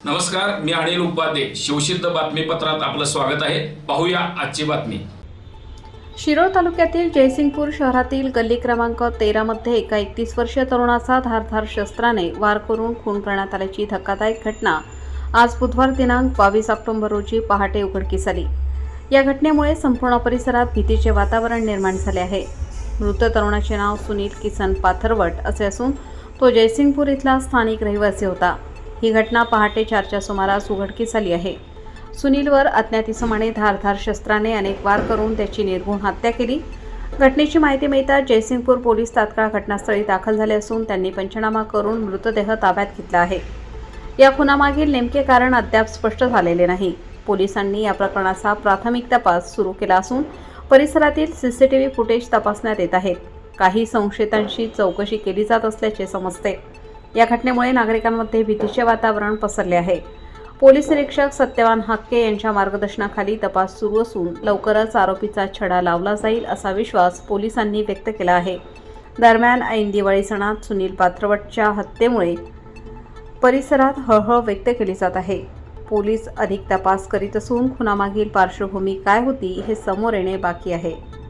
नमस्कार मी अनिल उपाध्ये. शिवसिद्ध बातमीपत्रात आपलं स्वागत आहे. पाहूया आजची बातमी. शिरोळ तालुक्यातील जयसिंगपूर शहरातील गल्ली क्रमांक तेरामध्ये एका एकतीस वर्षीय तरुणाचा धारधार शस्त्राने वार करून खून करण्यात आल्याची धक्कादायक घटना आज बुधवार दिनांक बावीस ऑक्टोंबर रोजी पहाटे उघडकीस आली. या घटनेमुळे संपूर्ण परिसरात भीतीचे वातावरण निर्माण झाले आहे. मृत तरुणाचे नाव सुनील किसन पाथरवट असे असून तो जयसिंगपूर इथला स्थानिक रहिवासी होता. ही घटना पहाटे चारच्या सुमारास उघडकीस आली आहे. सुनीलवर अज्ञातीसमाने धारधार शस्त्राने अनेक वार करून त्याची निर्घुण हत्या केली. घटनेची माहिती मिळताच जयसिंगपूर पोलीस तात्काळ घटनास्थळी दाखल झाले असून त्यांनी पंचनामा करून मृतदेह ताब्यात घेतला आहे. या खुनामागील नेमके कारण अद्याप स्पष्ट झालेले नाही. पोलिसांनी या प्रकरणाचा प्राथमिक तपास सुरू केला असून परिसरातील सीसीटीव्ही फुटेज तपासण्यात येत आहेत. काही संशयितांशी चौकशी केली जात असल्याचे समजते. या घटनेमुळे नागरिकांमध्ये भीतीचे वातावरण पसरले आहे. पोलीस निरीक्षक सत्यवान हक्के यांच्या मार्गदर्शनाखाली तपास सुरू असून लवकरच आरोपीचा छडा लावला जाईल असा विश्वास पोलिसांनी व्यक्त केला आहे. दरम्यान ऐन दिवाळी सणात सुनील पात्रवटच्या हत्येमुळे परिसरात हळहळ व्यक्त केली जात आहे. पोलीस अधिक तपास करीत असून खुनामागील पार्श्वभूमी काय होती हे समोर येणे बाकी आहे.